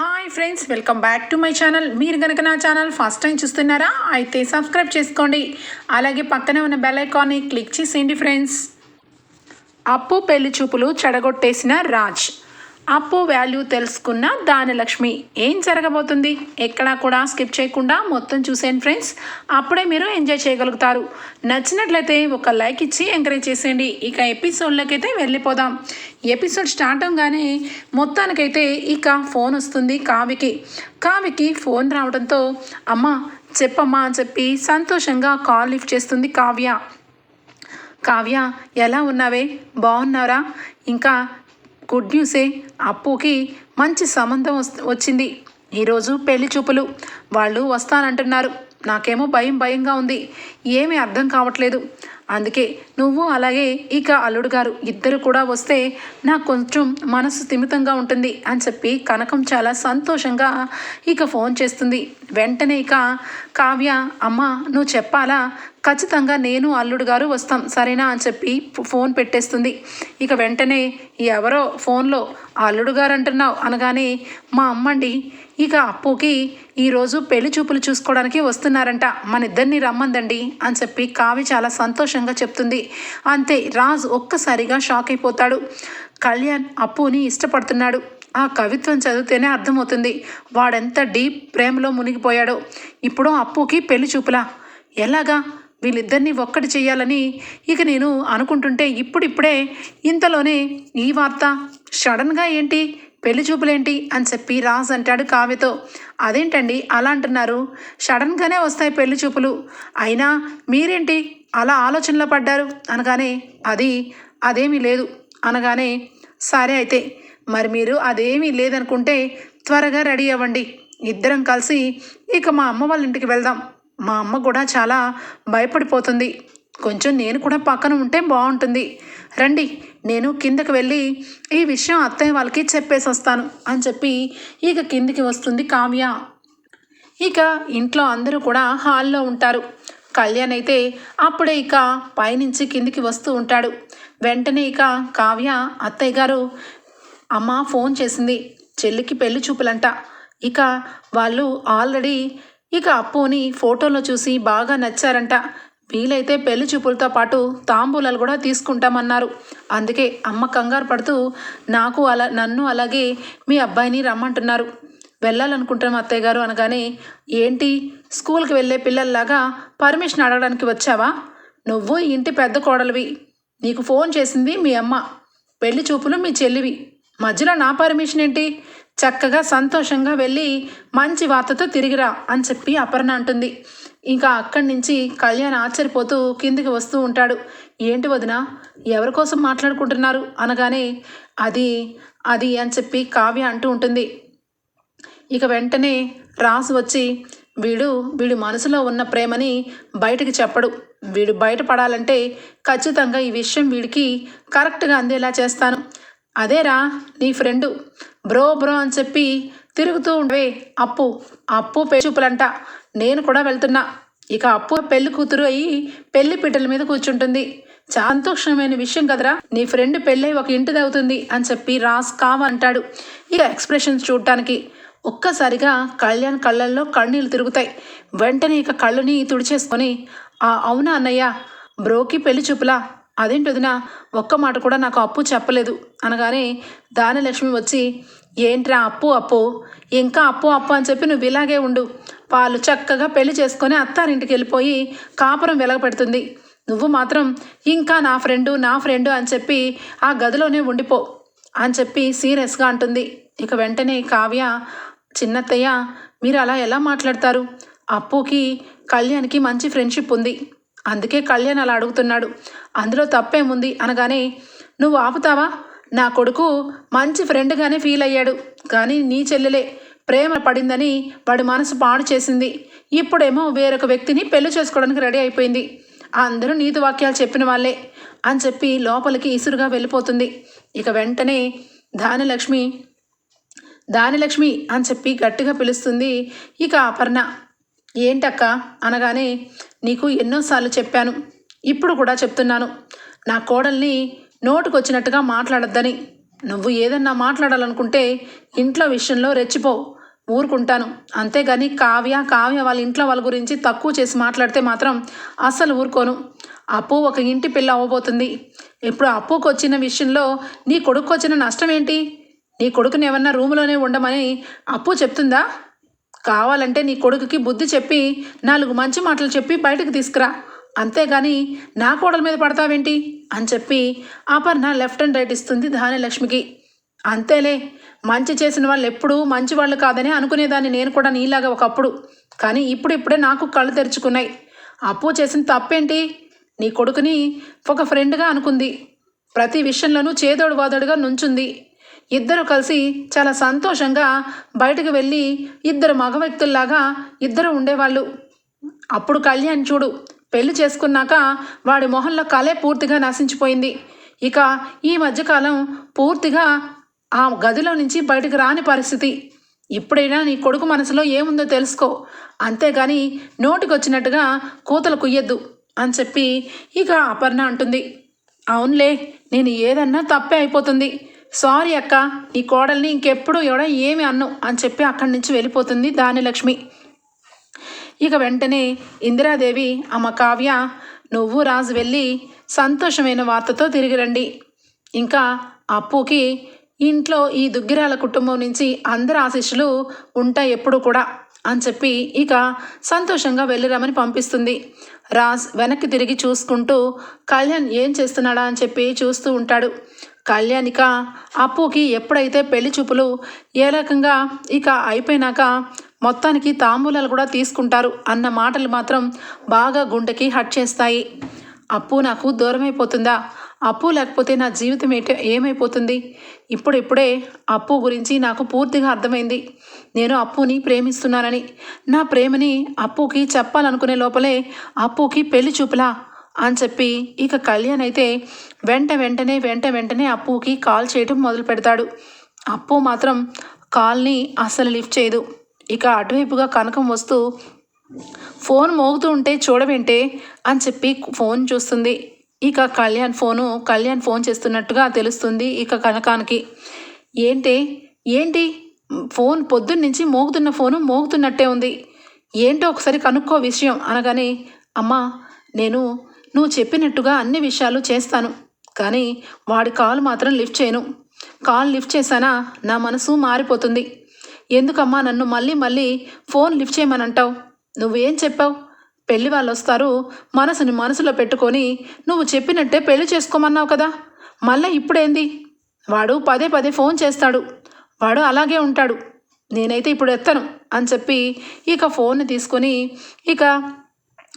Hi friends welcome back to my channel మీరు కనుక నా ఛానల్ ఫస్ట్ టైం చూస్తున్నారా అయితే సబ్స్క్రైబ్ చేసుకోండి. అలాగే పక్కనే ఉన్న బెల్ ఐకాన్ని క్లిక్ చేసేయండి ఫ్రెండ్స్ అప్పు పెళ్ళి చూపులు చెడగొట్టేసిన రాజ్. అప్పు వాల్యూ తెలుసుకున్న దానలక్ష్మి ఏం జరగబోతుంది? ఎక్కడా కూడా స్కిప్ చేయకుండా మొత్తం చూసేయండి ఫ్రెండ్స్. అప్పుడే మీరు ఎంజాయ్ చేయగలుగుతారు. నచ్చినట్లయితే ఒక లైక్ ఇచ్చి ఎంకరేజ్ చేసేయండి. ఇక ఎపిసోడ్లోకి అయితే వెళ్ళిపోదాం. ఎపిసోడ్ స్టార్ట్ అవగానే మొత్తానికైతే ఇక ఫోన్ వస్తుంది కావికి కావికి ఫోన్ రావడంతో అమ్మ చెప్పమ్మా అని చెప్పి సంతోషంగా కాల్ లిఫ్ట్ చేస్తుంది కావ్య. కావ్య ఎలా ఉన్నావే? బాగున్నారా? ఇంకా గుడ్ న్యూసే. అప్పుకి మంచి సంబంధం వచ్చింది. ఈరోజు పెళ్ళి చూపులు. వాళ్ళు వస్తానంటున్నారు. నాకేమో భయం భయంగా ఉంది. ఏమీ అర్థం కావట్లేదు. అందుకే నువ్వు అలాగే ఇక అల్లుడు గారు ఇద్దరు కూడా వస్తే నాకు కొంచెం మనసు స్థిమితంగా ఉంటుంది అని చెప్పి కనకం చాలా సంతోషంగా ఇక ఫోన్ చేస్తుంది. వెంటనే ఇక కావ్య అమ్మ నువ్వు చెప్పాలా? ఖచ్చితంగా నేను అల్లుడు గారు వస్తాం సరేనా అని చెప్పి ఫోన్ పెట్టేస్తుంది. ఇక వెంటనే ఎవరో ఫోన్లో అల్లుడు గారు అంటున్నావు అనగానే మా అమ్మండి ఇక అప్పుకి ఈరోజు పెళ్ళి చూపులు చూసుకోవడానికి వస్తున్నారంట మన ఇద్దరిని రమ్మందండి అని చెప్పి కావి చాలా సంతోషంగా చెప్తుంది. అంతే రాజు ఒక్కసారిగా షాక్ అయిపోతాడు. కళ్యాణ్ అప్పుని ఇష్టపడుతున్నాడు. ఆ కవిత్వం చదివితేనే అర్థమవుతుంది వాడెంత డీప్ ప్రేమలో మునిగిపోయాడో. ఇప్పుడు అప్పుకి పెళ్ళి చూపులా? ఎలాగా? వీళ్ళిద్దరిని ఒక్కటి చేయాలని ఇక నేను అనుకుంటుంటే ఇప్పుడిప్పుడే ఇంతలోనే ఈ వార్త సడన్గా ఏంటి? పెళ్ళి చూపులేంటి? అని చెప్పి రాజ్ అంటాడు కావ్యతో. అదేంటండి అలా అంటున్నారు? సడన్గానే వస్తాయి పెళ్ళి చూపులు. అయినా మీరేంటి అలా ఆలోచనలో పడ్డారు? అనగానే అది అదేమీ లేదు. అనగానే సరే అయితే మరి మీరు అదేమీ లేదనుకుంటే త్వరగా రెడీ అవ్వండి. ఇద్దరం కలిసి ఇక మా అమ్మ వాళ్ళ ఇంటికి వెళ్దాం. మా అమ్మ కూడా చాలా భయపడిపోతుంది. కొంచెం నేను కూడా పక్కన ఉంటే బాగుంటుంది. రండి నేను కిందకి వెళ్ళి ఈ విషయం అత్తయ్య వాళ్ళకి చెప్పేసి వస్తాను అని చెప్పి ఇక కిందికి వస్తుంది కావ్య. ఇక ఇంట్లో అందరూ కూడా హాల్లో ఉంటారు. కళ్యాణ్ అయితే అప్పుడే ఇక పైనుంచి కిందికి వస్తూ ఉంటాడు. వెంటనే ఇక కావ్య అత్తయ్య గారు అమ్మ ఫోన్ చేసింది చెల్లికి పెళ్ళి చూపులంట. ఇక వాళ్ళు ఆల్రెడీ ఇక అప్పుని ఫోటోలో చూసి బాగా నచ్చారంట. వీలైతే పెళ్ళి చూపులతో పాటు తాంబూలాలు కూడా తీసుకుంటామన్నారు. అందుకే అమ్మ కంగారు పడుతూ నాకు అలా నన్ను అలాగే మీ అబ్బాయిని రమ్మంటున్నారు. వెళ్ళాలనుకుంటున్నాం అత్తయ్య గారు అనగానే ఏంటి? స్కూల్కి వెళ్ళే పిల్లల్లాగా పర్మిషన్ అడగడానికి వచ్చావా? నువ్వు ఇంటి పెద్ద కోడలివి. నీకు ఫోన్ చేసింది మీ అమ్మ. పెళ్ళి చూపులు మీ చెల్లివి. మధ్యలో నా పర్మిషన్ ఏంటి? చక్కగా సంతోషంగా వెళ్ళి మంచి వార్తతో తిరిగిరా అని చెప్పి అపర్ణ అంటుంది. ఇంకా అక్కడి నుంచి కళ్యాణ్ ఆశ్చర్యపోతూ కిందికి వస్తూ ఉంటాడు. ఏంటి వదిన ఎవరి కోసం మాట్లాడుకుంటున్నారు? అనగానే అది అది అని చెప్పి కావ్య అంటూ ఉంటుంది. ఇక వెంటనే రాసు వచ్చి వీడు వీడి మనసులో ఉన్న ప్రేమని బయటకు చెప్పడు. వీడు బయటపడాలంటే ఖచ్చితంగా ఈ విషయం వీడికి కరెక్ట్గా అందేలా చేస్తాను. అదేరా నీ ఫ్రెండు బ్రో బ్రో అని చెప్పి తిరుగుతూ ఉండవే. అప్పు అప్పు చూపులంట. నేను కూడా వెళ్తున్నా. ఇక అప్పు పెళ్ళి కూతురు అయ్యి పెళ్ళి పీటల మీద కూర్చుంటుంది. సంతోషమైన విషయం కదరా. నీ ఫ్రెండ్ పెళ్ళై ఒక ఇంటిది అవుతుంది అని చెప్పి రాస్ కావంటాడు ఇక ఎక్స్ప్రెషన్స్ చూడటానికి ఒక్కసారిగా కళ్యాణ్ కళ్ళల్లో కన్నీళ్ళు తిరుగుతాయి. వెంటనే ఇక కళ్ళుని తుడిచేసుకొని ఆ అవునా అన్నయ్య? బ్రోకి పెళ్ళి చూపులా? అదేంటి వదినా? ఒక్క మాట కూడా నాకు అప్పు చెప్పలేదు. అనగానే దానలక్ష్మి వచ్చి ఏంట్రా అప్పు అప్పు? ఇంకా అప్పు అప్పు అని చెప్పి నువ్వు ఇలాగే ఉండు. వాళ్ళు చక్కగా పెళ్ళి చేసుకొని అత్తారింటికి వెళ్ళిపోయి కాపురం వెలగపెడుతుంది. నువ్వు మాత్రం ఇంకా నా ఫ్రెండు నా ఫ్రెండు అని చెప్పి ఆ గదిలోనే ఉండిపో అని చెప్పి సీరియస్గా అంటుంది. ఇక వెంటనే కావ్య చిన్నత్తయ్య మీరు అలా ఎలా మాట్లాడతారు? అప్పుకి కళ్యాణ్కి మంచి ఫ్రెండ్షిప్ ఉంది. అందుకే కళ్యాణ్ అలా అడుగుతున్నాడు. అందులో తప్పేముంది అనగానే నువ్వు ఆపుతావా? నా కొడుకు మంచి ఫ్రెండ్గానే ఫీల్ అయ్యాడు. కానీ నీ చెల్లెలే ప్రేమ పడిందని వాడి మనసు పాడు చేసింది. ఇప్పుడేమో వేరొక వ్యక్తిని పెళ్ళి చేసుకోవడానికి రెడీ అయిపోయింది. అందరూ నీతి వాక్యాలు చెప్పిన వాళ్ళే అని చెప్పి లోపలికి ఇసురుగా వెళ్ళిపోతుంది. ఇక వెంటనే దానిలక్ష్మి దానిలక్ష్మి అని చెప్పి గట్టిగా పిలుస్తుంది ఇక అపర్ణ. ఏంటక్క? అనగానే నీకు ఎన్నోసార్లు చెప్పాను. ఇప్పుడు కూడా చెప్తున్నాను. నా కోడల్ని నోటుకొచ్చినట్టుగా మాట్లాడొద్దని. నువ్వు ఏదన్నా మాట్లాడాలనుకుంటే ఇంట్లో విషయంలో రెచ్చిపో. ఊరుకుంటాను. అంతేగాని కావ్య కావ్య వాళ్ళ ఇంట్లో వాళ్ళ గురించి తక్కువ చేసి మాట్లాడితే మాత్రం అస్సలు ఊరుకోను. అప్పు ఒక ఇంటి పిల్ల అవ్వబోతుంది. ఇప్పుడు అప్పుకు వచ్చిన విషయంలో నీ కొడుకు వచ్చిన నష్టం ఏంటి నీ కొడుకుని ఏమన్నా రూములోనే ఉండమని అప్పు చెప్తుందా? కావాలంటే నీ కొడుకుకి బుద్ధి చెప్పి నాలుగు మంచి మాటలు చెప్పి బయటకు తీసుకురా. అంతేగాని నా కోడల మీద పడతావేంటి? అని చెప్పి అపర్ణ లెఫ్ట్ అండ్ రైట్ ఇస్తుంది ధాన్యలక్ష్మికి. అంతేలే మంచి చేసిన వాళ్ళు ఎప్పుడూ మంచి వాళ్ళు కాదని అనుకునేదాన్ని నేను కూడా నీలాగా ఒకప్పుడు. కానీ ఇప్పుడిప్పుడే నాకు కళ్ళు తెరుచుకున్నాయి. అప్పు చేసిన తప్పేంటి? నీ కొడుకుని ఒక ఫ్రెండ్గా అనుకుంది. ప్రతి విషయంలోనూ చేదోడు వాదోడుగా నుంచుంది. ఇద్దరు కలిసి చాలా సంతోషంగా బయటకు వెళ్ళి ఇద్దరు మగ వ్యక్తుల్లాగా ఇద్దరు ఉండేవాళ్ళు. అప్పుడు కళ్యాణ్ చూడు పెళ్ళి చేసుకున్నాక వాడి మొహంలో కళే పూర్తిగా నశించిపోయింది. ఇక ఈ మధ్యకాలం పూర్తిగా ఆ గదిలో నుంచి బయటకు రాని పరిస్థితి. ఇప్పుడైనా నీ కొడుకు మనసులో ఏముందో తెలుసుకో. అంతేగాని నోటికొచ్చినట్టుగా కూతలు కుయ్యద్దు అని చెప్పి ఇక అపర్ణ అంటుంది. అవునులే నేను ఏదన్నా తప్పే అయిపోతుంది. సారీ అక్క నీ కోడల్ని ఇంకెప్పుడు ఎవడ ఏమి అన్ను అని చెప్పి అక్కడి నుంచి వెళ్ళిపోతుంది దానిలక్ష్మి. ఇక వెంటనే ఇందిరాదేవి అమ్మ కావ్య నువ్వు రాజు వెళ్ళి సంతోషమైన వార్తతో తిరిగి రండి. ఇంకా అప్పుకి ఇంట్లో ఈ దుగ్గిరాల కుటుంబం నుంచి అందరి ఆశీస్సులు ఉంటాయి ఎప్పుడు కూడా అని చెప్పి ఇక సంతోషంగా వెళ్ళిరామని పంపిస్తుంది. రాజ్ వెనక్కి తిరిగి చూసుకుంటూ కళ్యాణ్ ఏం చేస్తున్నాడా అని చెప్పి చూస్తూ ఉంటాడు. కళ్యాణిక అప్పుకి ఎప్పుడైతే పెళ్ళి చూపులు ఏ రకంగా ఇక అయిపోయినాక మొత్తానికి తాంబూలాలు కూడా తీసుకుంటారు అన్న మాటలు మాత్రం బాగా గుండెకి హట్ చేస్తాయి. అప్పు నాకు దూరం అయిపోతుందా అప్పు లేకపోతే నా జీవితం ఏట ఏమైపోతుంది? ఇప్పుడిప్పుడే అప్పు గురించి నాకు పూర్తిగా అర్థమైంది. నేను అప్పుని ప్రేమిస్తున్నానని. నా ప్రేమని అప్పుకి చెప్పాలనుకునే లోపలే అప్పుకి పెళ్ళి చూపులా అని చెప్పి ఇక కళ్యాణ్ అయితే వెంట వెంటనే వెంట వెంటనే అప్పుకి కాల్ చేయటం మొదలు పెడతాడు. అప్పు మాత్రం కాల్ని అస్సలు లిఫ్ట్ చేయదు. ఇక అటువైపుగా కనకం వస్తూ ఫోన్ మోగుతూ ఉంటే చూడవేంటే? అని చెప్పి ఫోన్ చూస్తుంది. ఇక కళ్యాణ్ ఫోను కళ్యాణ్ ఫోన్ చేస్తున్నట్టుగా తెలుస్తుంది ఇక కనకానికి. ఏంటి? ఏంటి? ఫోన్ పొద్దున్నుంచి మోగుతున్న ఫోను మోగుతున్నట్టే ఉంది. ఏంటో ఒకసారి కనుక్కో విషయం. అనగానే అమ్మా నేను నువ్వు చెప్పినట్టుగా అన్ని విషయాలు చేస్తాను. కానీ వాడి కాల్ మాత్రం లిఫ్ట్ చేయను. కాల్ లిఫ్ట్ చేశానా? నా మనసు మారిపోతుంది. ఎందుకమ్మా నన్ను మళ్ళీ మళ్ళీ ఫోన్ లిఫ్ట్ చేయమనంటావు? నువ్వేం చెప్పావు? పెళ్ళి వాళ్ళు వస్తారు మనసుని మనసులో పెట్టుకొని నువ్వు చెప్పినట్టే పెళ్ళి చేసుకోమన్నావు కదా. మళ్ళీ ఇప్పుడేంది? వాడు పదే పదే ఫోన్ చేస్తాడు. వాడు అలాగే ఉంటాడు. నేనైతే ఇప్పుడు ఎత్తను అని చెప్పి ఇక ఫోన్ తీసుకొని ఇక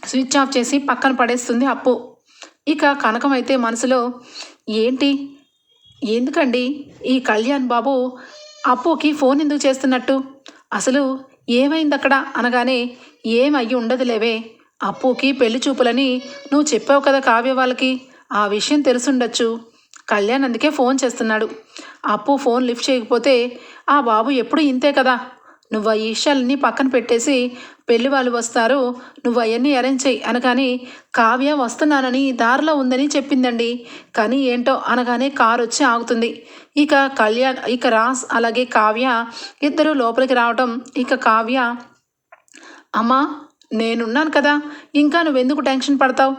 స్విచ్ ఆఫ్ చేసి పక్కన పడేస్తుంది అప్పు. ఇక కనకం అయితే మనసులో ఏంటి? ఎందుకండి? ఈ కళ్యాణ్ బాబు అప్పుకి ఫోన్ ఎందుకు చేస్తున్నట్టు? అసలు ఏమైంది అక్కడ అనగానే ఏమయ్యి ఉండదులేవే. అప్పుకి పెళ్ళి చూపులని నువ్వు చెప్పావు కదా కావ్య వాళ్ళకి. ఆ విషయం తెలుసుండొచ్చు. కళ్యాణ్ అందుకే ఫోన్ చేస్తున్నాడు. అప్పు ఫోన్ లిఫ్ట్ చేయకపోతే ఆ బాబు ఎప్పుడు ఇంతే కదా? నువ్వు ఆ విషయాలన్నీ పక్కన పెట్టేసి పెళ్ళి వాళ్ళు వస్తారు నువ్వు అవన్నీ అరేంజ్ చేయి అనగానే కావ్య వస్తున్నానని దారిలో ఉందని చెప్పిందండి. కానీ ఏంటో అనగానే కారు వచ్చి ఆగుతుంది. ఇక కళ్యాణ్ ఇక రాస్ అలాగే కావ్య ఇద్దరు లోపలికి రావటం ఇక కావ్య అమ్మా నేనున్నాను కదా ఇంకా నువ్వెందుకు టెన్షన్ పడతావు?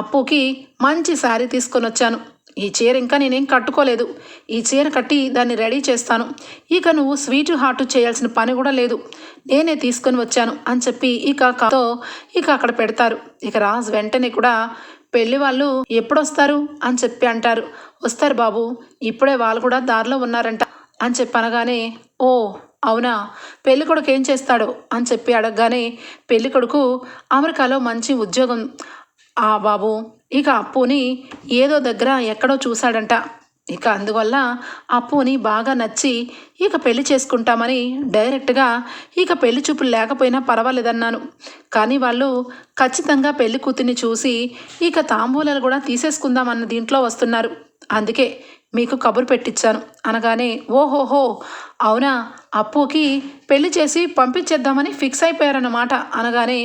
అప్పుకి మంచి శారీ తీసుకొని వచ్చాను ఈ చీర ఇంకా నేనేం కట్టుకోలేదు. ఈ చీర కట్టి దాన్ని రెడీ చేస్తాను. ఇక నువ్వు స్వీట్ హార్ట్ చేయాల్సిన పని కూడా లేదు. నేనే తీసుకొని వచ్చాను అని చెప్పి ఇక కాతో ఇక అక్కడ పెడతారు. ఇక రాజు వెంటనే కూడా పెళ్ళి వాళ్ళు ఎప్పుడొస్తారు అని చెప్పి అంటారు. వస్తారు బాబు ఇప్పుడే వాళ్ళు కూడా దారిలో ఉన్నారంట అని చెప్పి అనగానే ఓ అవునా పెళ్ళి కొడుకు ఏం చేస్తాడో అని చెప్పి అడగగానే పెళ్ళి కొడుకు అమెరికాలో మంచి ఉద్యోగం ఆ బాబు ఇక అప్పుని ఏదో దగ్గర ఎక్కడో చూశాడంట. ఇక అందువల్ల అప్పుని బాగా నచ్చి ఇక పెళ్ళి చేసుకుంటామని డైరెక్ట్గా ఇక పెళ్ళి చూపులు లేకపోయినా పర్వాలేదన్నాను. కానీ వాళ్ళు ఖచ్చితంగా పెళ్ళి కూతుర్ని చూసి ఇక తాంబూలాలు కూడా తీసేసుకుందామన్న దీంట్లో వస్తున్నారు. అందుకే మీకు కబురు పెట్టించాను అనగానే ఓహోహో అవునా? అప్పుకి పెళ్ళి చేసి పంపించేద్దామని ఫిక్స్ అయిపోయారన్నమాట. అనగానే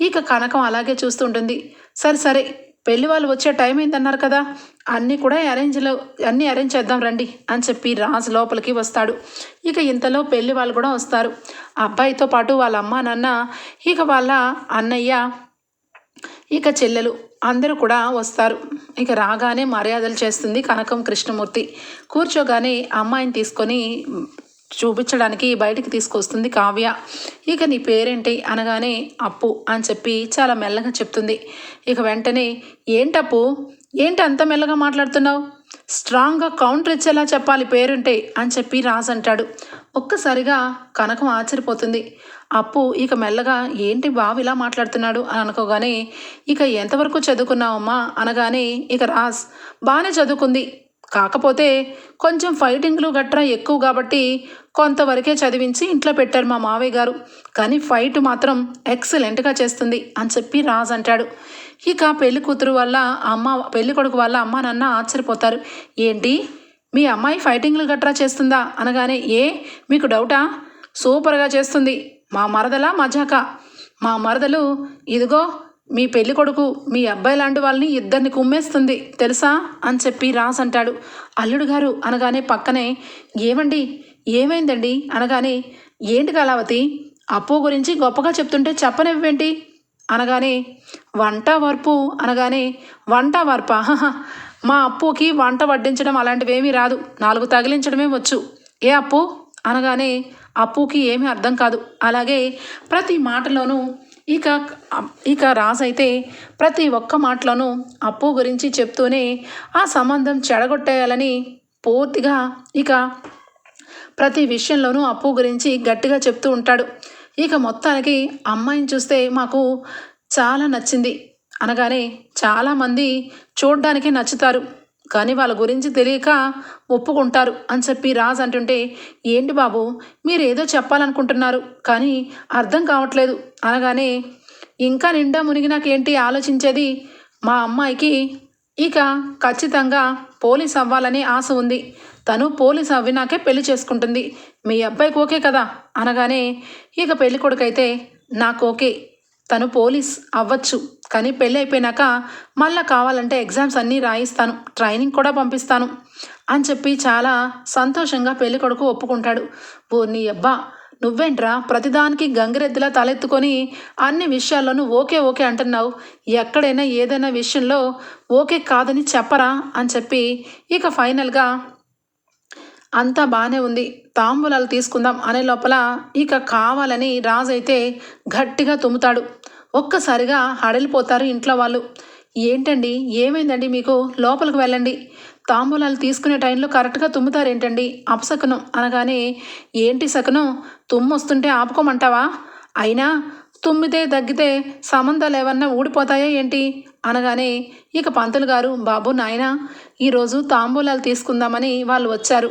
ఇక కనకం అలాగే చూస్తుంటుంది. సరే సరే పెళ్ళి వాళ్ళు వచ్చే టైం ఏంటన్నారు కదా. అన్నీ కూడా అరేంజ్లో అన్నీ అరేంజ్ చేద్దాం రండి అని చెప్పి రాజు లోపలికి వస్తాడు. ఇక ఇంతలో పెళ్ళి వాళ్ళు కూడా వస్తారు. అబ్బాయితో పాటు వాళ్ళ అమ్మ నాన్న ఇక వాళ్ళ అన్నయ్య ఇక చెల్లెలు అందరూ కూడా వస్తారు. ఇక రాగానే మర్యాదలు చేస్తుంది కనకం కృష్ణమూర్తి. కూర్చోగానే అమ్మాయిని తీసుకొని చూపించడానికి బయటికి తీసుకొస్తుంది కావ్య. ఇక నీ పేరేంటి? అనగానే అప్పు అని చెప్పి చాలా మెల్లగా చెప్తుంది. ఇక వెంటనే ఏంటప్పు? ఏంటి అంత మెల్లగా మాట్లాడుతున్నావు? స్ట్రాంగ్గా కౌంటర్ ఇచ్చేలా చెప్పాలి పేరుంటే అని చెప్పి రాజు అంటాడు. ఒక్కసారిగా కనకం ఆశ్చర్యపోతుంది. అప్పు ఇక మెల్లగా ఏంటి బాబు ఇలా మాట్లాడుతున్నాడు అని అనుకోగానే ఇక ఎంతవరకు చదువుకున్నావమ్మా? అనగానే ఇక రాజ్ బాగానే చదువుకుంది. కాకపోతే కొంచెం ఫైటింగ్లు గట్రా ఎక్కువ కాబట్టి కొంతవరకే చదివించి ఇంట్లో పెట్టారు మా మావయ్య గారు. కానీ ఫైట్ మాత్రం ఎక్సలెంట్గా చేస్తుంది అని చెప్పి రాజ్ అంటాడు. ఇక పెళ్ళి కూతురు వల్ల అమ్మ పెళ్ళి కొడుకు వల్ల అమ్మ నాన్న ఆశ్చర్యపోతారు. ఏంటి? మీ అమ్మాయి ఫైటింగ్లు గట్రా చేస్తుందా? అనగానే ఏ? మీకు డౌటా? సూపర్గా చేస్తుంది. మా మరదల మజాక. మా మరదలు ఇదిగో మీ పెళ్ళి కొడుకు మీ అబ్బాయి లాంటి వాళ్ళని ఇద్దరిని కుమ్మేస్తుంది తెలుసా? అని చెప్పి రాస్ అంటాడు. అల్లుడు గారు అనగానే పక్కనే ఏమండి ఏమైందండి? అనగానే ఏంటి కళావతి అప్పు గురించి గొప్పగా చెప్తుంటే చెప్పనివ్వేంటి అనగానే వంట వరపు అనగానే వంట వరప మా అప్పుకి వంట వడ్డించడం అలాంటివేమీ రాదు నాలుగు తగిలించడమే వచ్చు. ఏ అప్పు? అనగానే అప్పుకి ఏమీ అర్థం కాదు. అలాగే ప్రతి మాటలోనూ ఇక ఇక రాజైతే ప్రతి ఒక్క మాటలోనూ అప్పు గురించి చెప్తూనే ఆ సంబంధం చెడగొట్టేయాలని పూర్తిగా ఇక ప్రతి విషయంలోనూ అప్పు గురించి గట్టిగా చెప్తూ ఉంటాడు. ఇక మొత్తానికి అమ్మాయిని చూస్తే మాకు చాలా నచ్చింది. అనగానే చాలామంది చూడ్డానికి నచ్చుతారు. కానీ వాళ్ళ గురించి తెలియక ఒప్పుకుంటారు అని చెప్పి రాజ్ అంటుంటే ఏంటి బాబు మీరు ఏదో చెప్పాలనుకుంటున్నారు కానీ అర్థం కావట్లేదు. అనగానే ఇంకా నిండా మునిగి నాకేంటి ఆలోచించేది? మా అమ్మాయికి ఇక ఖచ్చితంగా పోలీస్ అవ్వాలనే ఆశ ఉంది. తను పోలీస్ అవ్వినాకే పెళ్ళి చేసుకుంటుంది. మీ అబ్బాయికి ఓకే కదా? అనగానే ఇక పెళ్ళి కొడుకైతే నాకు ఓకే. తను పోలీస్ అవ్వచ్చు. కానీ పెళ్ళి అయిపోయినాక మళ్ళీ కావాలంటే ఎగ్జామ్స్ అన్నీ రాయిస్తాను. ట్రైనింగ్ కూడా పంపిస్తాను అని చెప్పి చాలా సంతోషంగా పెళ్ళి కొడుకు ఒప్పుకుంటాడు. ఓ నీ అబ్బా నువ్వేంట్రా ప్రతిదానికి గంగిరెద్దులా తలెత్తుకొని అన్ని విషయాల్లోనూ ఓకే ఓకే అంటున్నావు. ఎక్కడైనా ఏదైనా విషయంలో ఓకే కాదని చెప్పరా అని చెప్పి ఇక ఫైనల్గా అంతా బాగానే ఉంది. తాంబూలాలు తీసుకుందాం అనే లోపల ఇక కావాలని రాజు అయితే గట్టిగా తుమ్ముతాడు. ఒక్కసారిగా హడలిపోతారు ఇంట్లో వాళ్ళు. ఏంటండి? ఏమైందండి మీకు? లోపలికి వెళ్ళండి. తాంబూలాలు తీసుకునే టైంలో కరెక్ట్గా తుమ్ముతారేంటండి? అపశకునం అనగానే ఏంటి శకునం? తుమ్ము వస్తుంటే ఆపుకోమంటావా? అయినా తుమ్మితే దగ్గితే సంబంధాలు ఏమన్నా ఊడిపోతాయా ఏంటి? అనగానే ఇక పంతులు గారు బాబు నాయన ఈరోజు తాంబూలాలు తీసుకుందామని వాళ్ళు వచ్చారు.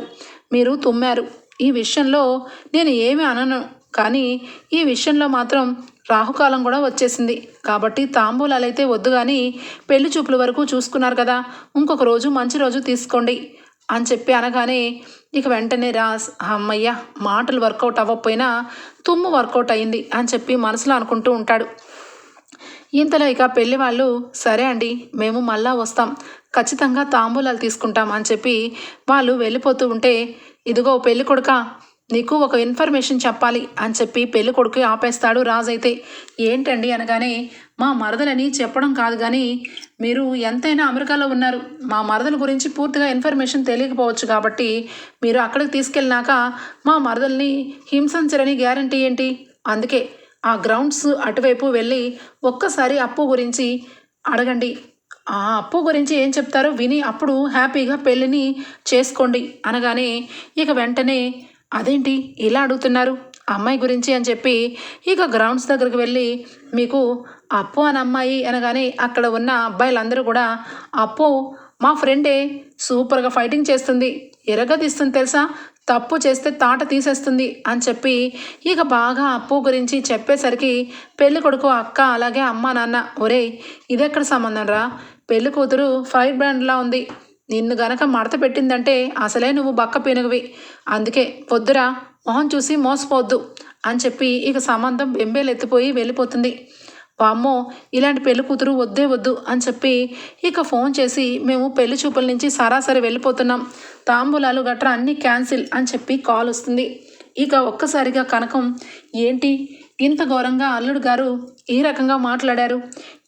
మీరు తుమ్మారు. ఈ విషయంలో నేను ఏమి అనను. కానీ ఈ విషయంలో మాత్రం రాహుకాలం కూడా వచ్చేసింది. కాబట్టి తాంబూలాలు అయితే వద్దు కానీ పెళ్ళి చూపుల వరకు చూసుకున్నారు కదా. ఇంకొక రోజు మంచి రోజు తీసుకోండి అని చెప్పి అనగానే ఇక వెంటనే రాస్ అమ్మయ్య మాటలు వర్కౌట్ అవ్వకపోయినా తుమ్ము వర్కౌట్ అయింది అని చెప్పి మనసులో అనుకుంటూ ఉంటాడు. ఇంతలో ఇక పెళ్ళి వాళ్ళు సరే అండి మేము మళ్ళా వస్తాం. ఖచ్చితంగా తాంబూలాలు తీసుకుంటాం అని చెప్పి వాళ్ళు వెళ్ళిపోతూ ఉంటే ఇదిగో పెళ్ళి కొడుక నీకు ఒక ఇన్ఫర్మేషన్ చెప్పాలి అని చెప్పి పెళ్ళి కొడుకు ఆపేస్తాడు రాజు అయితే. ఏంటండి? అనగానే మా మరదలని చెప్పడం కాదు కానీ మీరు ఎంతైనా అమెరికాలో ఉన్నారు. మా మరదల గురించి పూర్తిగా ఇన్ఫర్మేషన్ తెలియకపోవచ్చు కాబట్టి మీరు అక్కడికి తీసుకెళ్ళినాక మా మరదల్ని హింసించరని గ్యారంటీ ఏంటి? అందుకే ఆ గ్రౌండ్స్ అటువైపు వెళ్ళి ఒక్కసారి అప్పు గురించి అడగండి. ఆ అప్పు గురించి ఏం చెప్తారో విని అప్పుడు హ్యాపీగా పెళ్ళిని చేసుకోండి అనగానే ఇక వెంటనే అదేంటి ఇలా అడుగుతున్నారు? అమ్మాయి గురించి అని చెప్పి ఇక గ్రౌండ్స్ దగ్గరికి వెళ్ళి మీకు అప్పు అని అమ్మాయి అనగానే అక్కడ ఉన్న అబ్బాయిలందరూ కూడా అప్పు మా ఫ్రెండే సూపర్గా ఫైటింగ్ చేస్తుంది ఎరగదీస్తుంది తెలుసా? తప్పు చేస్తే తాట తీసేస్తుంది అని చెప్పి ఇక బాగా అప్పు గురించి చెప్పేసరికి పెళ్ళి కొడుకు అక్క అలాగే అమ్మ నాన్న ఒరే ఇదెక్కడ సంబంధం రా? పెళ్ళి కూతురు ఫైర్ బ్రాండ్లా ఉంది. నిన్ను గనక మడత పెట్టిందంటే అసలే నువ్వు బక్క పెనుగువి. అందుకే పొద్దురా మొహం చూసి మోసపోద్దు అని చెప్పి ఇక సంబంధం బెంబేలెత్తిపోయి వెళ్ళిపోతుంది. వామ్మో ఇలాంటి పెళ్ళి కూతురు వద్దే వద్దు అని చెప్పి ఇక ఫోన్ చేసి మేము పెళ్ళి చూపుల నుంచి సరాసరి వెళ్ళిపోతున్నాం. తాంబూలాలు గట్రా అన్నీ క్యాన్సిల్ అని చెప్పి కాల్ వస్తుంది. ఇక ఒక్కసారిగా కనకం ఏంటి? ఇంత ఘోరంగా అల్లుడు గారు ఈ రకంగా మాట్లాడారు.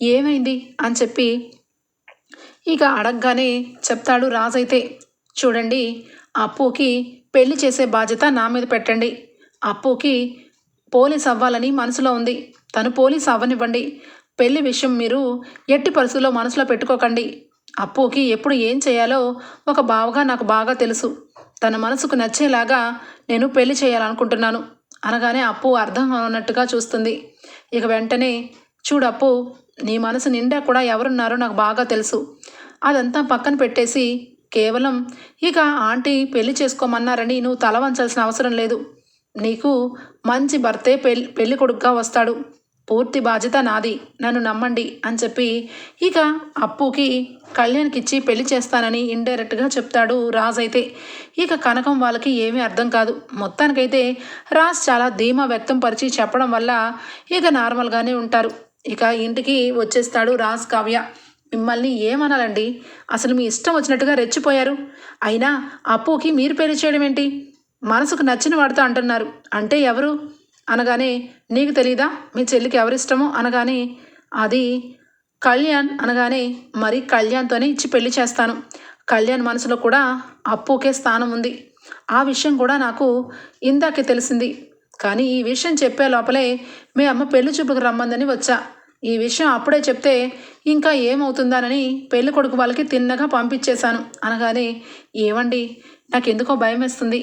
ఏమైంది? అని చెప్పి ఇక అడగగానే చెప్తాడు రాజైతే. చూడండి అప్పుకి పెళ్ళి చేసే బాధ్యత నా మీద పెట్టండి. అప్పుకి పోలీస్ అవ్వాలని మనసులో ఉంది. తను పోలీస్ అవ్వనివ్వండి. పెళ్ళి విషయం మీరు ఎట్టి పరిస్థితుల్లో మనసులో పెట్టుకోకండి. అప్పుకి ఎప్పుడు ఏం చేయాలో ఒక బావగా నాకు బాగా తెలుసు. తన మనసుకు నచ్చేలాగా నేను పెళ్ళి చేయాలనుకుంటున్నాను. అనగానే అప్పు అర్థం అన్నట్టుగా చూస్తుంది. ఇక వెంటనే చూడప్పు నీ మనసు నిండా కూడా ఎవరున్నారో నాకు బాగా తెలుసు. అదంతా పక్కన పెట్టేసి కేవలం ఇక ఆంటీ పెళ్ళి చేసుకోమన్నారని నువ్వు తల వంచాల్సిన అవసరం లేదు. నీకు మంచి భర్తే పెళ్ళి పెళ్ళి కొడుకుగా వస్తాడు. పూర్తి బాధ్యత నాది. నన్ను నమ్మండి అని చెప్పి ఇక అప్పుకి కళ్యాణ్కి ఇచ్చి పెళ్ళి చేస్తానని ఇండైరెక్ట్గా చెప్తాడు రాజ్ అయితే. ఇక కనకం వాళ్ళకి ఏమీ అర్థం కాదు. మొత్తానికైతే రాజ్ చాలా ధీమా వ్యక్తం పరిచి చెప్పడం వల్ల ఇక నార్మల్గానే ఉంటారు. ఇక ఇంటికి వచ్చేస్తాడు రాజ్ కావ్య. మిమ్మల్ని ఏమనాలండి? అసలు మీ ఇష్టం వచ్చినట్టుగా రెచ్చిపోయారు. అయినా అప్పుకి మీరు పెళ్ళి చేయడం ఏంటి? మనసుకు నచ్చిన వాడితో అంటున్నారు. అంటే ఎవరు? అనగానే నీకు తెలీదా? మీ చెల్లికి ఎవరిష్టమో అనగానే అది కళ్యాణ్ అనగానే మరి కళ్యాణ్తోనే ఇచ్చి పెళ్ళి చేస్తాను. కళ్యాణ్ మనసులో కూడా అప్పుకే స్థానం ఉంది. ఆ విషయం కూడా నాకు ఇందాకే తెలిసింది. కానీ ఈ విషయం చెప్పే లోపలే మీ అమ్మ పెళ్ళి చూపుకు రమ్మందని వచ్చా. ఈ విషయం అప్పుడే చెప్తే ఇంకా ఏమవుతుందానని పెళ్ళి కొడుకు వాళ్ళకి తిన్నగా పంపించేశాను. అనగానే ఏమండి నాకెందుకో భయం వేస్తుంది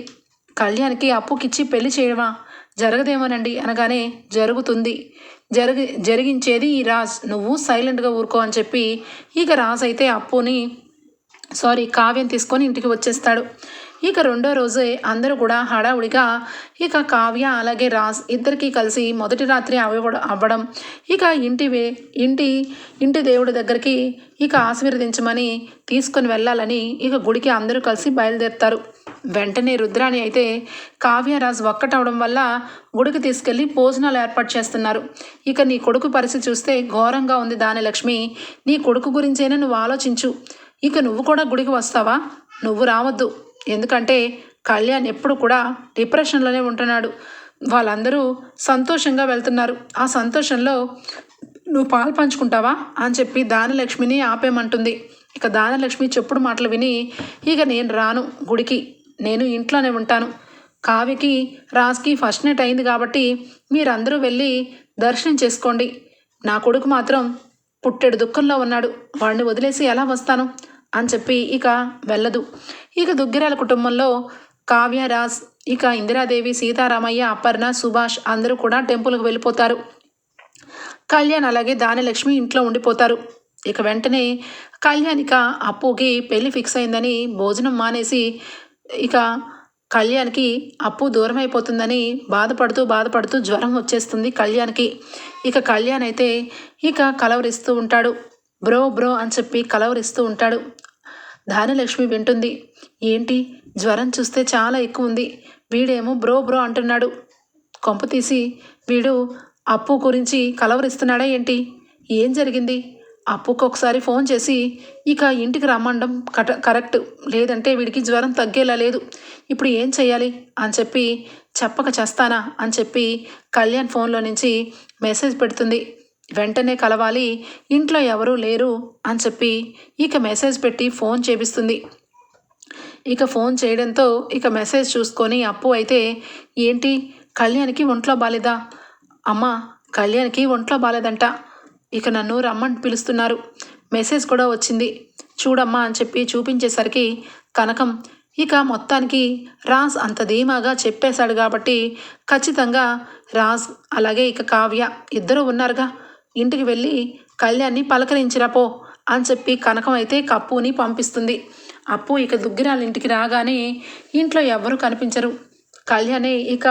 కళ్యాణ్కి అప్పుకిచ్చి పెళ్ళి చేయడమా? జరగదేమోనండి. అనగానే జరుగుతుంది. జరిగి జరిగించేది ఈ రాజ్. నువ్వు సైలెంట్గా ఊరుకో అని చెప్పి ఇక రాజ్ అయితే అప్పుని సారీ కావ్యం తీసుకొని ఇంటికి వచ్చేస్తాడు. ఇక రెండో రోజే అందరూ కూడా హడావుడిగా ఇక కావ్య అలాగే రాజ్ ఇద్దరికీ కలిసి మొదటి రాత్రి అవ్వడం అవ్వడం. ఇక ఇంటి వే ఇంటి ఇంటి దేవుడి దగ్గరికి ఇక ఆశీర్వదించమని తీసుకొని వెళ్ళాలని ఇక గుడికి అందరూ కలిసి బయలుదేరుతారు. వెంటనే రుద్రాణి అయితే కావ్యరాజ్ ఒక్కటవడం వల్ల గుడికి తీసుకెళ్ళి భోజనాలు ఏర్పాటు చేస్తున్నారు. ఇక నీ కొడుకు పరిస్థితి చూస్తే ఘోరంగా ఉంది దానలక్ష్మి. నీ కొడుకు గురించైనా నువ్వు ఆలోచించు. ఇక నువ్వు కూడా గుడికి వస్తావా? నువ్వు రావద్దు. ఎందుకంటే కళ్యాణ్ ఎప్పుడు కూడా డిప్రెషన్లోనే ఉంటున్నాడు. వాళ్ళందరూ సంతోషంగా వెళ్తున్నారు. ఆ సంతోషంలో నువ్వు పాలు పంచుకుంటావా? అని చెప్పి దానలక్ష్మిని ఆపేమంటుంది ఇక దానలక్ష్మి చెప్పుడు మాటలు విని ఇక నేను రాను గుడికి. నేను ఇంట్లోనే ఉంటాను. కావికి రాజ్కి ఫస్ట్ నైట్ అయింది కాబట్టి మీరందరూ వెళ్ళి దర్శనం చేసుకోండి. నా కొడుకు మాత్రం పుట్టెడు దుఃఖంలో ఉన్నాడు. వాడిని వదిలేసి ఎలా వస్తాను? అని చెప్పి ఇక వెళ్ళదు. ఇక దుగ్గిరాల కుటుంబంలో కావ్యరాజ్ ఇక ఇందిరాదేవి సీతారామయ్య అపర్ణ సుభాష్ అందరూ కూడా టెంపుల్కి వెళ్ళిపోతారు. కళ్యాణ్ అలాగే దానిలక్ష్మి ఇంట్లో ఉండిపోతారు. ఇక వెంటనే కళ్యాణిక అప్పుకి పెళ్ళి ఫిక్స్ అయిందని భోజనం మానేసి ఇక కళ్యాణ్కి అప్పు దూరం అయిపోతుందని బాధపడుతూ బాధపడుతూ జ్వరం వచ్చేస్తుంది కళ్యాణ్కి. ఇక కళ్యాణ్ అయితే ఇక కలవరిస్తూ ఉంటాడు. బ్రో బ్రో అని చెప్పి కలవరిస్తూ ఉంటాడు. ధానలక్ష్మి వింటుంది. ఏంటి? జ్వరం చూస్తే చాలా ఎక్కువ ఉంది. వీడేమో బ్రో బ్రో అంటున్నాడు. కొంప తీసి వీడు అప్పు గురించి కలవరిస్తున్నాడా ఏంటి? ఏం జరిగింది? అప్పుకు ఒకసారి ఫోన్ చేసి ఇక ఇంటికి రమ్మండం కట కరెక్ట్. లేదంటే వీడికి జ్వరం తగ్గేలా లేదు. ఇప్పుడు ఏం చేయాలి అని చెప్పి చెప్పక చేస్తానా? అని చెప్పి కళ్యాణ్ ఫోన్లో నుంచి మెసేజ్ పెడుతుంది. వెంటనే కలవాలి ఇంట్లో ఎవరూ లేరు అని చెప్పి ఇక మెసేజ్ పెట్టి ఫోన్ చేపిస్తుంది. ఇక ఫోన్ చేయడంతో ఇక మెసేజ్ చూసుకొని అప్పు అయితే ఏంటి? కళ్యాణ్కి ఒంట్లో బాలేదా? అమ్మ కళ్యాణ్కి ఒంట్లో బాలేదంట. ఇక నన్ను రమ్మని పిలుస్తున్నారు. మెసేజ్ కూడా వచ్చింది. చూడమ్మా అని చెప్పి చూపించేసరికి కనకం ఇక మొత్తానికి రాజ్ అంత ధీమాగా చెప్పేశాడు కాబట్టి ఖచ్చితంగా రాజ్ అలాగే ఇక కావ్య ఇద్దరు ఉన్నారుగా. ఇంటికి వెళ్ళి కళ్యాణ్ని పలకరించిరా పో అని చెప్పి కనకం అయితే కప్పుని పంపిస్తుంది. అప్పు ఇక దుగ్గిరాల ఇంటికి రాగానే ఇంట్లో ఎవ్వరూ కనిపించరు. కళ్యాణే ఇక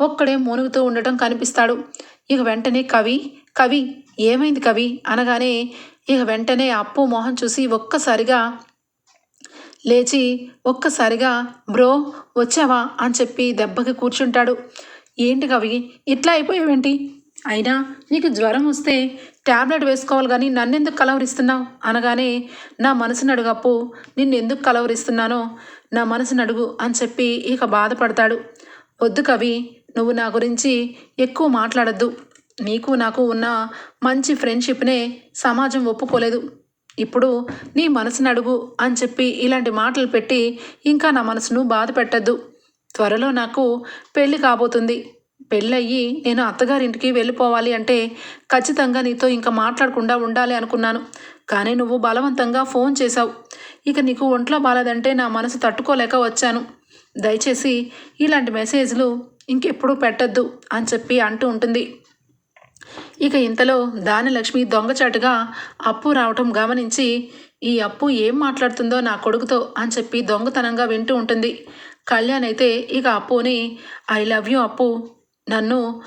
ఒక్కడే మూనుగుతూ ఉండటం కనిపిస్తాడు. ఇక వెంటనే కవి కవి ఏమైంది కవి? అనగానే ఇక వెంటనే అప్పు మోహన్ చూసి ఒక్కసారిగా లేచి ఒక్కసారిగా బ్రో వచ్చావా? అని చెప్పి దెబ్బకి కూర్చుంటాడు. ఏంటి కవి? ఇట్లా అయిపోయావేంటి? అయినా నీకు జ్వరం వస్తే ట్యాబ్లెట్ వేసుకోవాలి కానీ నన్నెందుకు కలవరిస్తున్నావు? అనగానే నా మనసును అడుగప్పు నిన్ను ఎందుకు కలవరిస్తున్నానో నా మనసును అడుగు అని చెప్పి ఇక బాధపడతాడు. వద్దు కవి నువ్వు నా గురించి ఎక్కువ మాట్లాడద్దు. నీకు నాకు ఉన్న మంచి ఫ్రెండ్షిప్నే సమాజం ఒప్పుకోలేదు. ఇప్పుడు నీ మనసును అడుగు అని చెప్పి ఇలాంటి మాటలు పెట్టి ఇంకా నా మనసును బాధ పెట్టద్దు త్వరలో నాకు పెళ్ళి కాబోతుంది. పెళ్ళయ్యి నేను అత్తగారింటికి వెళ్ళిపోవాలి అంటే ఖచ్చితంగా నీతో ఇంకా మాట్లాడకుండా ఉండాలి అనుకున్నాను. కానీ నువ్వు బలవంతంగా ఫోన్ చేశావు. ఇక నీకు ఒంట్లో బాలేదంటే నా మనసు తట్టుకోలేక వచ్చాను. దయచేసి ఇలాంటి మెసేజ్లు ఇంకెప్పుడు పెట్టద్దు అని చెప్పి అంటూ ఉంటుంది. ఇక ఇంతలో దానలక్ష్మి దొంగచాటుగా అప్పు రావటం గమనించి ఈ అప్పు ఏం మాట్లాడుతుందో నా కొడుకుతో అని చెప్పి దొంగతనంగా వింటూ ఉంటుంది. కళ్యాణ్ అయితే ఇక అప్పుని ఐ లవ్ యూ అప్పు నన్ను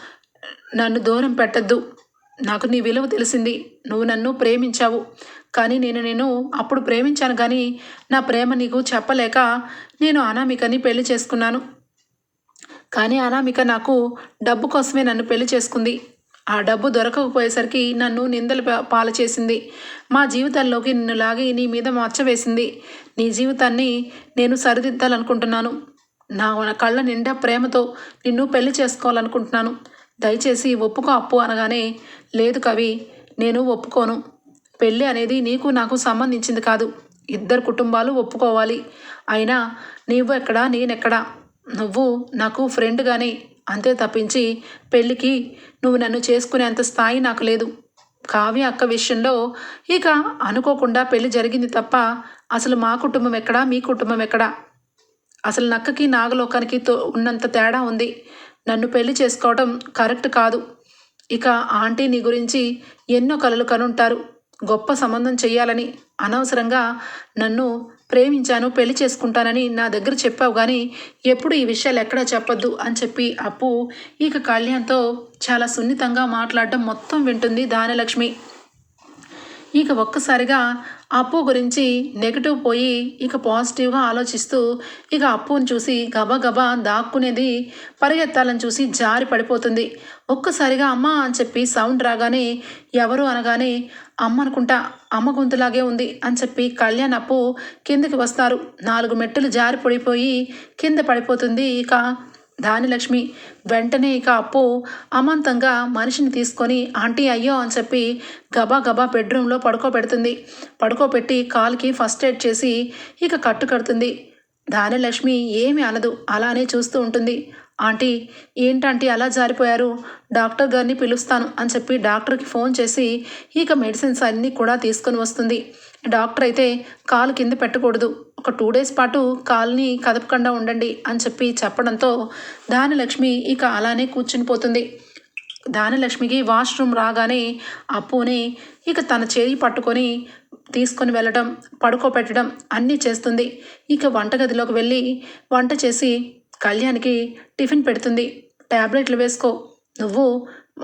నన్ను దూరం పెట్టద్దు. నాకు నీ విలువ తెలిసింది. నువ్వు నన్ను ప్రేమించావు. కానీ నేను నేను అప్పుడు ప్రేమించాను కానీ నా ప్రేమ నీకు చెప్పలేక నేను అనామికని పెళ్ళి చేసుకున్నాను. కానీ అనామిక నాకు డబ్బు కోసమే నన్ను పెళ్ళి చేసుకుంది. ఆ డబ్బు దొరకకపోయేసరికి నన్ను నిందలు పాలు చేసింది. మా జీవితాల్లోకి నిన్ను లాగి నీ మీద మచ్చ వేసింది. నీ జీవితాన్ని నేను సరిదిద్దాలనుకుంటున్నాను. నా కళ్ళ నిండా ప్రేమతో నిన్ను పెళ్ళి చేసుకోవాలనుకుంటున్నాను. దయచేసి ఒప్పుకో అప్పు అనగానే లేదు కవి నేను ఒప్పుకోను. పెళ్ళి అనేది నీకు నాకు సంబంధించింది కాదు. ఇద్దరు కుటుంబాలు ఒప్పుకోవాలి. అయినా నీవు ఎక్కడా నేనెక్కడా? నువ్వు నాకు ఫ్రెండ్గానే అంతే తప్పించి పెళ్ళికి నువ్వు నన్ను చేసుకునేంత స్థాయి నాకు లేదు. కావ్య అక్క విషయంలో ఇక అనుకోకుండా పెళ్ళి జరిగింది తప్ప అసలు మా కుటుంబం ఎక్కడా మీ కుటుంబం ఎక్కడా? అసలు నక్కకి నాగలోకానికి తో ఉన్నంత తేడా ఉంది. నన్ను పెళ్ళి చేసుకోవడం కరెక్ట్ కాదు. ఇక ఆంటీ నీ గురించి ఎన్నో కలలు కనుంటారు. గొప్ప సంబంధం చెయ్యాలని అనవసరంగా నన్ను ప్రేమించాను పెళ్ళి చేసుకుంటానని నా దగ్గర చెప్పావు కానీ ఎప్పుడు ఈ విషయాలు ఎక్కడా చెప్పొద్దు అని చెప్పి అప్పు ఇక కళ్యాణ్తో చాలా సున్నితంగా మాట్లాడడం మొత్తం వింటుంది దానలక్ష్మి ఇక ఒక్కసారిగా అప్పు గురించి నెగిటివ్ పోయి ఇక పాజిటివ్గా ఆలోచిస్తూ ఇక అప్పును చూసి గబగబా దాక్కునేది పరిగెత్తాలని చూసి జారి పడిపోతుంది. ఒక్కసారిగా అమ్మ అని చెప్పి సౌండ్ రాగానే ఎవరు అనగానే అమ్మ అనుకుంటా అమ్మ గొంతులాగే ఉంది అని చెప్పి కళ్యాణ్ అప్పు కిందకి వస్తారు. నాలుగు మెట్టులు జారి పడిపోయి కింద పడిపోతుంది ఇక దానిలక్ష్మి వెంటనే ఇక అప్పు అమాంతంగా మనిషిని తీసుకొని ఆంటీ అయ్యో అని చెప్పి గబా గబా బెడ్రూమ్లో పడుకోబెడుతుంది. పడుకోబెట్టి కాల్కి ఫస్ట్ ఎయిడ్ చేసి ఇక కట్టు కడుతుంది. దానిలక్ష్మి ఏమి అనదు అలానే చూస్తూ ఉంటుంది. ఆంటీ ఏంటంటే అలా జారిపోయారు? డాక్టర్ గారిని పిలుస్తాను అని చెప్పి డాక్టర్కి ఫోన్ చేసి ఇక మెడిసిన్స్ అన్నీ కూడా తీసుకొని వస్తుంది. డాక్టర్ అయితే కాలు కింద పెట్టకూడదు. ఒక టూ డేస్ పాటు కాల్ని కదపకుండా ఉండండి అని చెప్పి చెప్పడంతో దానిలక్ష్మి ఇక అలానే కూర్చుని పోతుంది. దానిలక్ష్మికి వాష్రూమ్ రాగానే అప్పుని ఇక తన చేయి పట్టుకొని తీసుకొని వెళ్ళడం పడుకోబెట్టడం అన్నీ చేస్తుంది. ఇక వంటగదిలోకి వెళ్ళి వంట చేసి కళ్యాణ్కి టిఫిన్ పెడుతుంది. ట్యాబ్లెట్లు వేసుకో. నువ్వు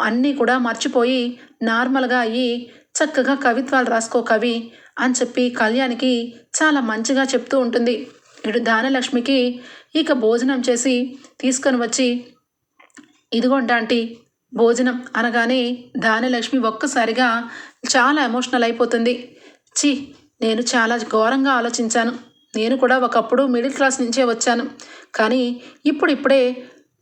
అన్నీ కూడా మర్చిపోయి నార్మల్గా అయ్యి చక్కగా కవిత్వాలు రాసుకో కవి అని చెప్పి కళ్యాణ్కి చాలా మంచిగా చెప్తూ ఉంటుంది. ఇటు దానలక్ష్మికి ఇక భోజనం చేసి తీసుకొని వచ్చి ఇదిగోండి ఆంటీ భోజనం. అనగానే దానలక్ష్మి ఒక్కసారిగా చాలా ఎమోషనల్ అయిపోతుంది. చి నేను చాలా ఘోరంగా ఆలోచించాను. నేను కూడా ఒకప్పుడు మిడిల్ క్లాస్ నుంచే వచ్చాను. కానీ ఇప్పుడిప్పుడే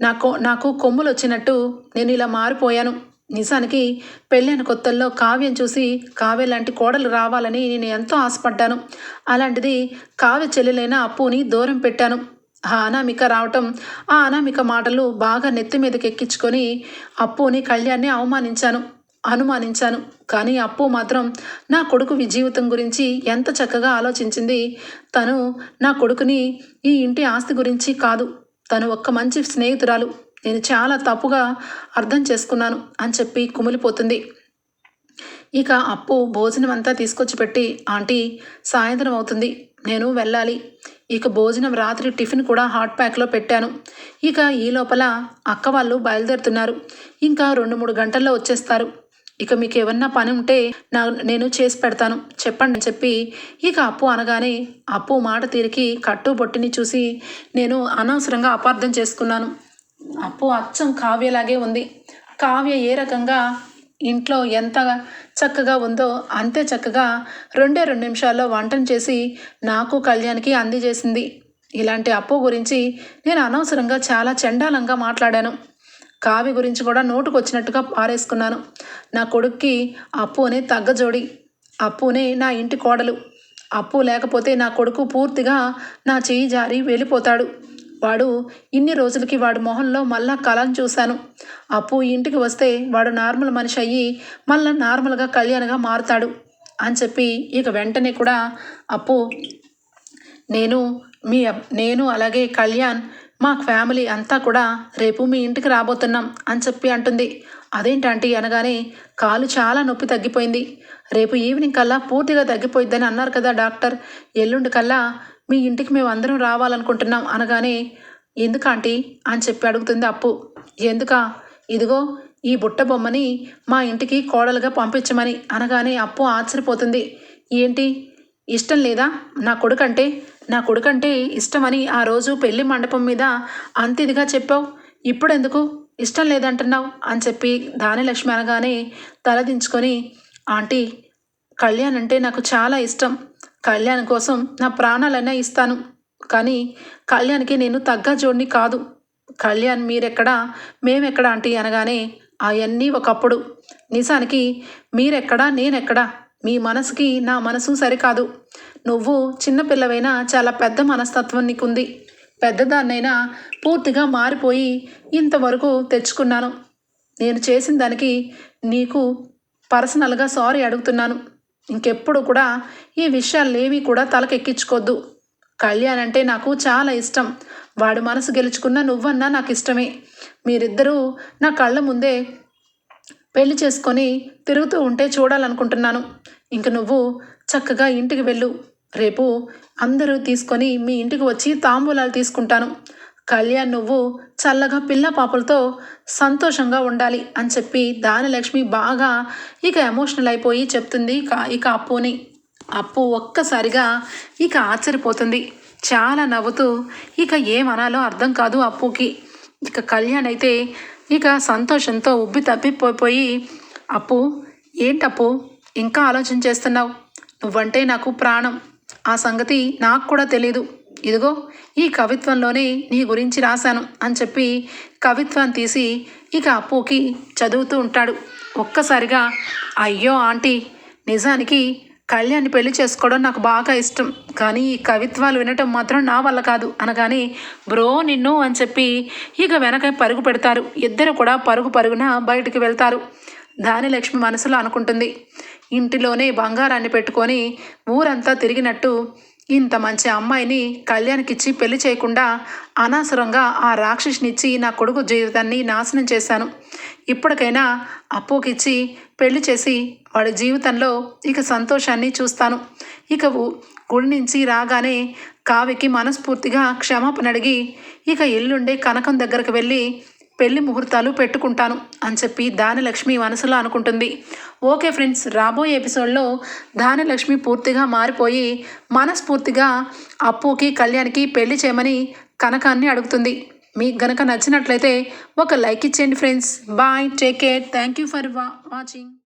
నాకు నాకు కొమ్ములు వచ్చినట్టు నేను ఇలా మారిపోయాను. నిజానికి పెళ్ళైన కొత్తల్లో కావ్యం చూసి కావ్య లాంటి కోడలు రావాలని నేను ఎంతో ఆశపడ్డాను. అలాంటిది కావ్య చెల్లెలైన అప్పుని దూరం పెట్టాను. ఆ అనామిక రావటం ఆ అనామిక మాటలు బాగా నెత్తి మీదకి ఎక్కించుకొని అప్పుని కళ్యాణ్ని అవమానించాను అనుమానించాను. కానీ అప్పు మాత్రం నా కొడుకు వి- జీవితం గురించి ఎంత చక్కగా ఆలోచించింది. తను నా కొడుకుని ఈ ఇంటి ఆస్తి గురించి కాదు. తను ఒక్క మంచి స్నేహితురాలు. నేను చాలా తప్పుగా అర్థం చేసుకున్నాను అని చెప్పి కుమిలిపోతుంది. ఇక అప్పు భోజనం అంతా తీసుకొచ్చి పెట్టి ఆంటీ సాయంత్రం అవుతుంది. నేను వెళ్ళాలి. ఇక భోజనం రాత్రి టిఫిన్ కూడా హాట్ ప్యాక్లో పెట్టాను. ఇక ఈ లోపల అక్క వాళ్ళు బయలుదేరుతున్నారు. ఇంకా రెండు మూడు గంటల్లో వచ్చేస్తారు. ఇక మీకు ఏమన్నా పని ఉంటే నా నేను చేసి పెడతాను. చెప్పండి అని చెప్పి ఇక అప్పు అనగానే అప్పు మాట తీరికి కట్టు బొట్టిని చూసి నేను అనవసరంగా అపార్థం చేసుకున్నాను. అప్పు అచ్చం కావ్యలాగే ఉంది. కావ్య ఏ రకంగా ఇంట్లో ఎంత చక్కగా ఉందో అంతే చక్కగా రెండే రెండు నిమిషాల్లో వంటను చేసి నాకు కళ్యాణ్కి అందజేసింది. ఇలాంటి అప్పు గురించి నేను అనవసరంగా చాలా చండాలంగా మాట్లాడాను. కావ్య గురించి కూడా నోటుకొచ్చినట్టుగా పారేసుకున్నాను. నా కొడుక్కి అప్పు అనే తగ్గజోడి అప్పునే నా ఇంటి కోడలు అప్పు లేకపోతే నా కొడుకు పూర్తిగా నా చేయి జారి వెళ్ళిపోతాడు. వాడు ఇన్ని రోజులకి వాడు మొహంలో మళ్ళా కళను చూశాను. అప్పు ఇంటికి వస్తే వాడు నార్మల్ మనిషి అయ్యి మళ్ళా నార్మల్గా కళ్యాణ్గా మారుతాడు అని చెప్పి ఇక వెంటనే కూడా అప్పు నేను మీ నేను అలాగే కళ్యాణ్ మా ఫ్యామిలీ అంతా కూడా రేపు మీ ఇంటికి రాబోతున్నాం అని చెప్పి అంటుంది. అదేంటంటే అనగానే కాలు చాలా నొప్పి తగ్గిపోయింది. రేపు ఈవినింగ్ కల్లా పూర్తిగా తగ్గిపోయిద్దని అన్నారు కదా డాక్టర్. ఎల్లుండి కల్లా మీ ఇంటికి మేము అందరం రావాలనుకుంటున్నాం అనగానే ఎందుకు ఆంటీ? అని చెప్పి అడుగుతుంది అప్పు. ఎందుకా? ఇదిగో ఈ బుట్ట బొమ్మని మా ఇంటికి కోడలుగా పంపించమని అనగానే అప్పు ఆశ్చర్యపోతుంది. ఏంటి? ఇష్టం లేదా? నా కొడుకంటే? నా కొడుకంటే ఇష్టమని ఆ రోజు పెళ్ళి మండపం మీద అంత ఇదిగా చెప్పావు. ఇప్పుడెందుకు? ఇష్టం లేదంటున్నావు అని చెప్పి దానిలక్ష్మి అనగానే తలదించుకొని ఆంటీ కళ్యాణ్ అంటే నాకు చాలా ఇష్టం. కళ్యాణ్ కోసం నా ప్రాణాలైనా ఇస్తాను. కానీ కళ్యాణ్కి నేను తగ్గ జోడిని కాదు. కళ్యాణ్ మీరెక్కడా? మేమెక్కడ ఆంటీ? అనగానే అవన్నీ ఒకప్పుడు. నిజానికి మీరెక్కడా? నేనెక్కడా? మీ మనసుకి నా మనసు సరికాదు. నువ్వు చిన్నపిల్లవైనా చాలా పెద్ద మనస్తత్వం నీకుంది. పెద్దదాన్నైనా పూర్తిగా మారిపోయి ఇంతవరకు తెచ్చుకున్నాను. నేను చేసిన దానికి నీకు పర్సనల్గా సారీ అడుగుతున్నాను. ఇంకెప్పుడు కూడా ఈ విషయాలేవి కూడా తలకెక్కించుకోద్దు. కళ్యాణ్ అంటే నాకు చాలా ఇష్టం. వాడు మనసు గెలుచుకున్న నువ్వన్నా నాకు ఇష్టమే. మీరిద్దరూ నా కళ్ళ ముందే పెళ్ళి చేసుకొని తిరుగుతూ ఉంటే చూడాలనుకుంటున్నాను. ఇంక నువ్వు చక్కగా ఇంటికి వెళ్ళు. రేపు అందరూ తీసుకొని మీ ఇంటికి వచ్చి తాంబూలాలు తీసుకుంటాను. కళ్యాణ్ నువ్వు చల్లగా పిల్ల పాపలతో సంతోషంగా ఉండాలి అని చెప్పి దానిలక్ష్మి బాగా ఇక ఎమోషనల్ అయిపోయి చెప్తుంది ఇక ఇక అప్పుని. అప్పు ఒక్కసారిగా ఇక ఆశ్చర్యపోతుంది. చాలా నవ్వుతూ ఇక ఏమనాలో అర్థం కాదు అప్పుకి. ఇక కళ్యాణ్ అయితే ఇక సంతోషంతో ఉబ్బి తప్పిపోయి అప్పు ఏంటప్పు? ఇంకా ఆలోచన చేస్తున్నావు? నువ్వంటే నాకు ప్రాణం. ఆ సంగతి నాకు కూడా తెలీదు. ఇదిగో ఈ కవిత్వంలోనే నీ గురించి రాశాను అని చెప్పి కవిత్వం తీసి ఇక అప్పుకి చదువుతూ ఉంటాడు. ఒక్కసారిగా అయ్యో ఆంటీ నిజానికి కళ్యాణ్ పెళ్ళి చేసుకోవడం నాకు బాగా ఇష్టం. కానీ ఈ కవిత్వాలు వినటం మాత్రం నా వల్ల కాదు అనగానే బ్రో నిన్ను అని చెప్పి ఇక వెనక పరుగు పెడతారు. ఇద్దరు కూడా పరుగు పరుగున బయటికి వెళ్తారు. దాని లక్ష్మి మనసులో అనుకుంటుంది. ఇంటిలోనే బంగారాన్ని పెట్టుకొని ఊరంతా తిరిగినట్టు ఇంత మంచి అమ్మాయిని కళ్యాణ్కిచ్చి పెళ్ళి చేయకుండా అనవసరంగా ఆ రాక్షసినిచ్చి నా కొడుకు జీవితాన్ని నాశనం చేశాను. ఇప్పటికైనా అప్పుకిచ్చి పెళ్ళి చేసి వాడి జీవితంలో ఇక సంతోషాన్ని చూస్తాను. ఇక గుడి నుంచి రాగానే కావికి మనస్ఫూర్తిగా క్షమాపణ అడిగి ఇక ఎల్లుండే కనకం దగ్గరకు వెళ్ళి పెళ్ళి ముహూర్తాలు పెట్టుకుంటాను అని చెప్పి దానిలక్ష్మి మనసులో అనుకుంటుంది. ఓకే ఫ్రెండ్స్ రాబోయే ఎపిసోడ్లో దానిలక్ష్మి పూర్తిగా మారిపోయి మనస్ఫూర్తిగా అప్పుకి కళ్యాణ్కి పెళ్ళి చేయమని కనకాన్ని అడుగుతుంది. మీకు గనక నచ్చినట్లయితే ఒక లైక్ ఇచ్చేయండి friends. Bye take care. Thank you for wa watching.